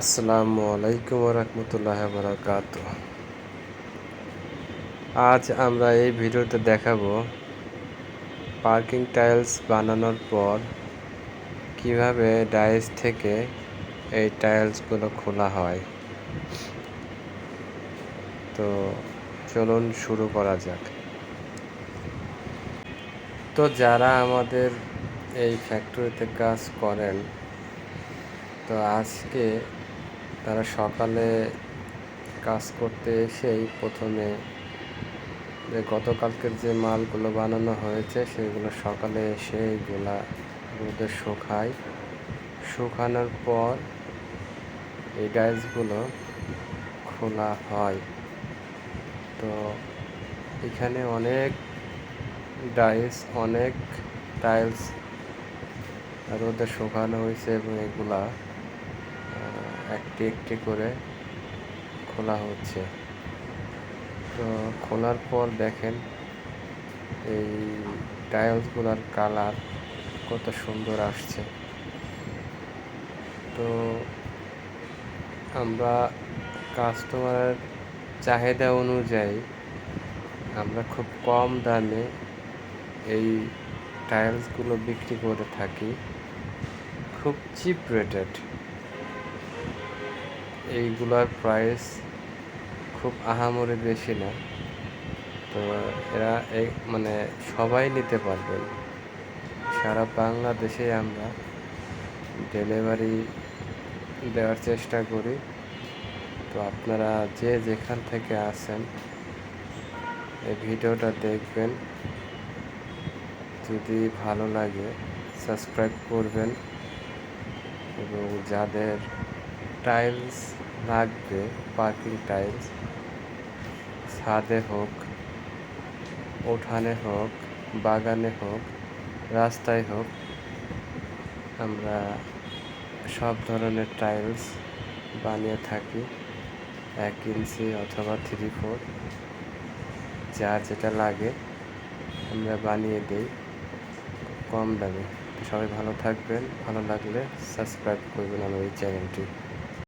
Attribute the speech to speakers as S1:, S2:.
S1: আসসালামু আলাইকুম রহমতুল্লাহ বারাকাত আজ আমরা এই ভিডিওতে দেখাবো পার্কিং টাইলস বানানোর পর কীভাবে ডাইস থেকে এই টাইলসগুলো খোলা হয়। তো চলুন শুরু করা যাক। তো যারা আমাদের এই ফ্যাক্টরিতে কাজ করেন, তো আজকে তারা সকালে কাজ করতে এসেই প্রথমে যে গতকালকের যে মালগুলো বানানো হয়েছে, সেগুলো সকালে এসে এইগুলা রোদে শুকায়। শুকানোর পর এই ডাইসগুলো খোলা হয়। তো এখানে অনেক ডাইস, অনেক টাইলস রোদে শুকানো হয়েছে এবং এগুলা একটি একটি করে খোলা হচ্ছে। তো খোলার পর দেখেন এই টাইলসগুলোর কালার কত সুন্দর আসছে। তো আমরা কাস্টমারের চাহিদা অনুযায়ী আমরা খুব কম দামে এই টাইলসগুলো বিক্রি করে থাকি। খুব চিপ রেটেড এইগুলার প্রাইস খুব আহামরি বেশি না। তো এরা এই মানে সবাই নিতে পারবেন। সারা বাংলাদেশে আমরা ডেলিভারি দেওয়ার চেষ্টা করি। তো আপনারা যে যেখান থেকে আসেন এই ভিডিওটা দেখবেন। যদি ভালো লাগে সাবস্ক্রাইব করবেন। এবং যাদের টাইলস লাগবে পার্কিং টাইলস। ছাদে হোক, উঠানে হোক, বাগানে হোক, রাস্তায় হোক, আমরা সব ধরনের টাইলস বানিয়ে থাকি। এক ইঞ্চি অথবা থ্রি ফোর যার যেটা লাগে আমরা বানিয়ে দিই কম দামে। সবাই ভালো থাকবেন, ভালো লাগলে সাবস্ক্রাইব করবেন আমার এই চ্যানেলটি